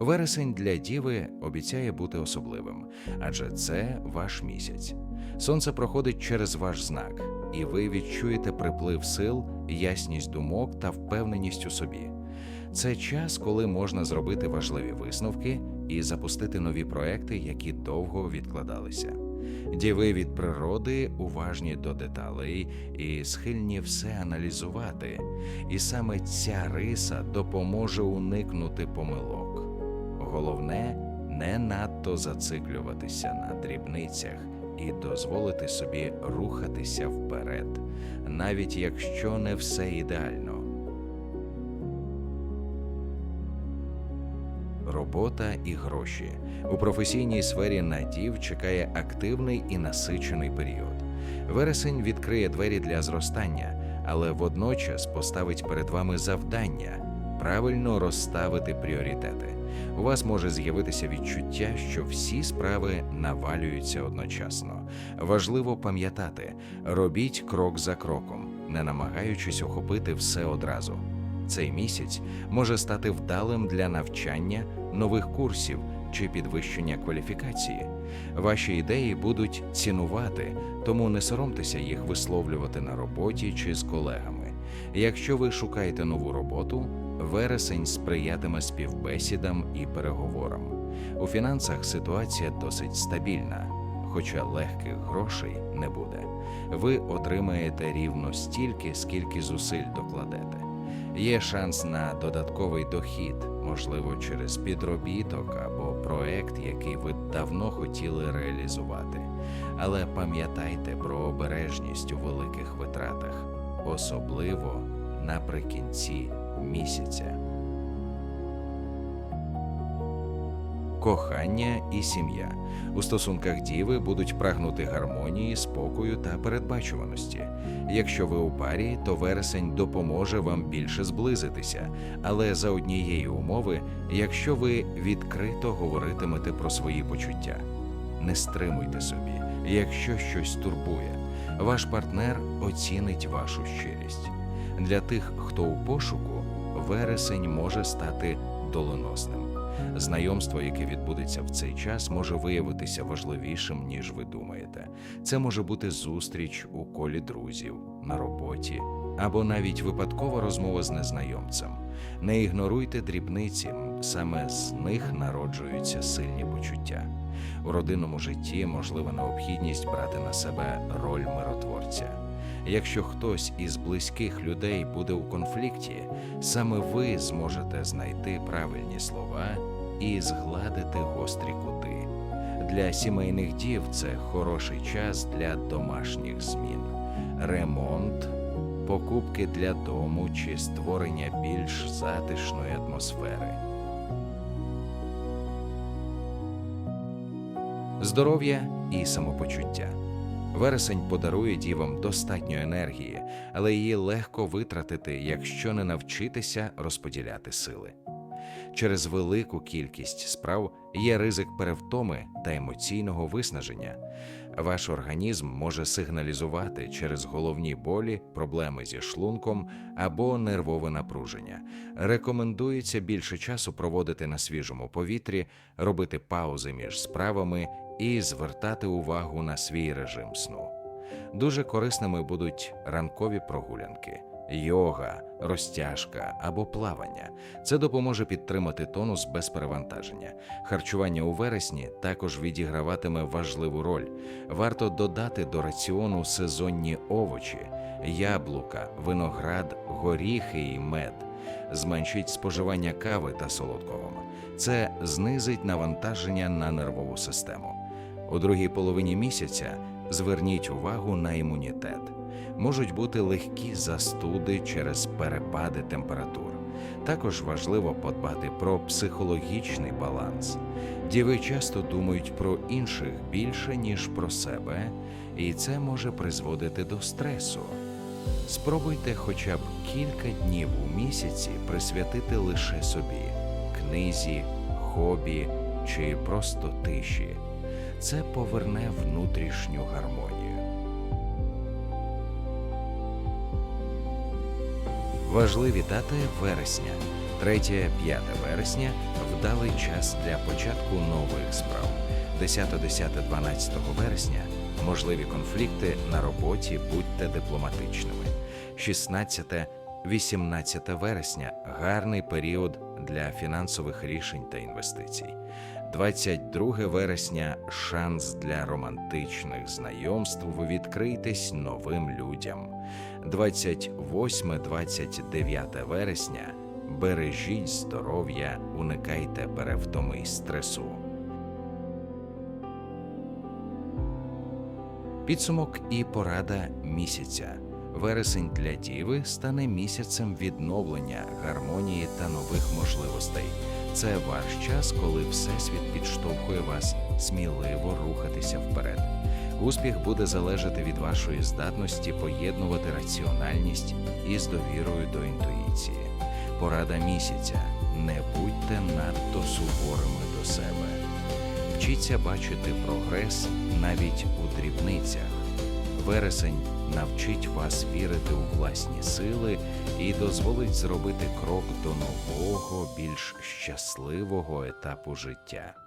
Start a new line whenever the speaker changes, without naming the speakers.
Вересень для діви обіцяє бути особливим, адже це ваш місяць. Сонце проходить через ваш знак, і ви відчуєте приплив сил, ясність думок та впевненість у собі. Це час, коли можна зробити важливі висновки і запустити нові проекти, які довго відкладалися. Діви від природи уважні до деталей і схильні все аналізувати, і саме ця риса допоможе уникнути помилок. Головне не надто зациклюватися на дрібницях і дозволити собі рухатися вперед, навіть якщо не все ідеально. Робота і гроші у професійній сфері надів чекає активний і насичений період. Вересень відкриє двері для зростання, але водночас поставить перед вами завдання правильно розставити пріоритети. У вас може з'явитися відчуття, що всі справи навалюються одночасно. Важливо пам'ятати, робіть крок за кроком, не намагаючись охопити все одразу. Цей місяць може стати вдалим для навчання, нових курсів чи підвищення кваліфікації. Ваші ідеї будуть цінувати, тому не соромтеся їх висловлювати на роботі чи з колегами. Якщо ви шукаєте нову роботу, вересень сприятиме співбесідам і переговорам. У фінансах ситуація досить стабільна, хоча легких грошей не буде. Ви отримаєте рівно стільки, скільки зусиль докладете. Є шанс на додатковий дохід, можливо, через підробіток або проект, який ви давно хотіли реалізувати. Але пам'ятайте про обережність у великих витратах, особливо наприкінці місяця. Кохання і сім'я у стосунках діви будуть прагнути гармонії, спокою та передбачуваності. Якщо ви у парі, то вересень допоможе вам більше зблизитися, але за однієї умови, якщо ви відкрито говоритимете про свої почуття. Не стримуйте собі, якщо щось турбує. Ваш партнер оцінить вашу щирість. Для тих, хто у пошуку, вересень може стати доленосним. Знайомство, яке відбудеться в цей час, може виявитися важливішим, ніж ви думаєте. Це може бути зустріч у колі друзів, на роботі або навіть випадкова розмова з незнайомцем. Не ігноруйте дрібниці, саме з них народжуються сильні почуття. У родинному житті можлива необхідність брати на себе роль миротворця. Якщо хтось із близьких людей буде у конфлікті, саме ви зможете знайти правильні слова і згладити гострі кути. Для сімейних дів це хороший час для домашніх змін, ремонт, покупки для дому чи створення більш затишної атмосфери. Здоров'я і самопочуття. Вересень подарує дівам достатньо енергії, але її легко витратити, якщо не навчитися розподіляти сили. Через велику кількість справ є ризик перевтоми та емоційного виснаження. Ваш організм може сигналізувати через головні болі, проблеми зі шлунком або нервове напруження. Рекомендується більше часу проводити на свіжому повітрі, робити паузи між справами і звертати увагу на свій режим сну. Дуже корисними будуть ранкові прогулянки, йога, розтяжка або плавання. Це допоможе підтримати тонус без перевантаження. Харчування у вересні також відіграватиме важливу роль. Варто додати до раціону сезонні овочі, яблука, виноград, горіхи і мед. Зменшіть споживання кави та солодкого. Це знизить навантаження на нервову систему. У другій половині місяця зверніть увагу на імунітет. Можуть бути легкі застуди через перепади температур. Також важливо подбати про психологічний баланс. Діви часто думають про інших більше, ніж про себе, і це може призводити до стресу. Спробуйте хоча б кілька днів у місяці присвятити лише собі книзі, хобі чи просто тиші. Це поверне внутрішню гармонію. Важливі дати вересня. 3-5 вересня вдалий час для початку нових справ. 10, 10, 12 вересня можливі конфлікти на роботі, будьте дипломатичними. 16, 18 вересня гарний період для фінансових рішень та інвестицій. 22 вересня шанс для романтичних знайомств. Ви відкрийтесь новим людям. 28-29 вересня бережіть здоров'я, уникайте перевтоми й стресу. Підсумок і порада місяця. Вересень для діви стане місяцем відновлення, гармонії та нових можливостей. Це ваш час, коли Всесвіт підштовхує вас сміливо рухатися вперед. Успіх буде залежати від вашої здатності поєднувати раціональність із довірою до інтуїції. Порада місяця. Не будьте надто суворими до себе. Вчіться бачити прогрес навіть у дрібницях. Вересень навчить вас вірити у власні сили і дозволить зробити крок до нового, більш щасливого етапу життя.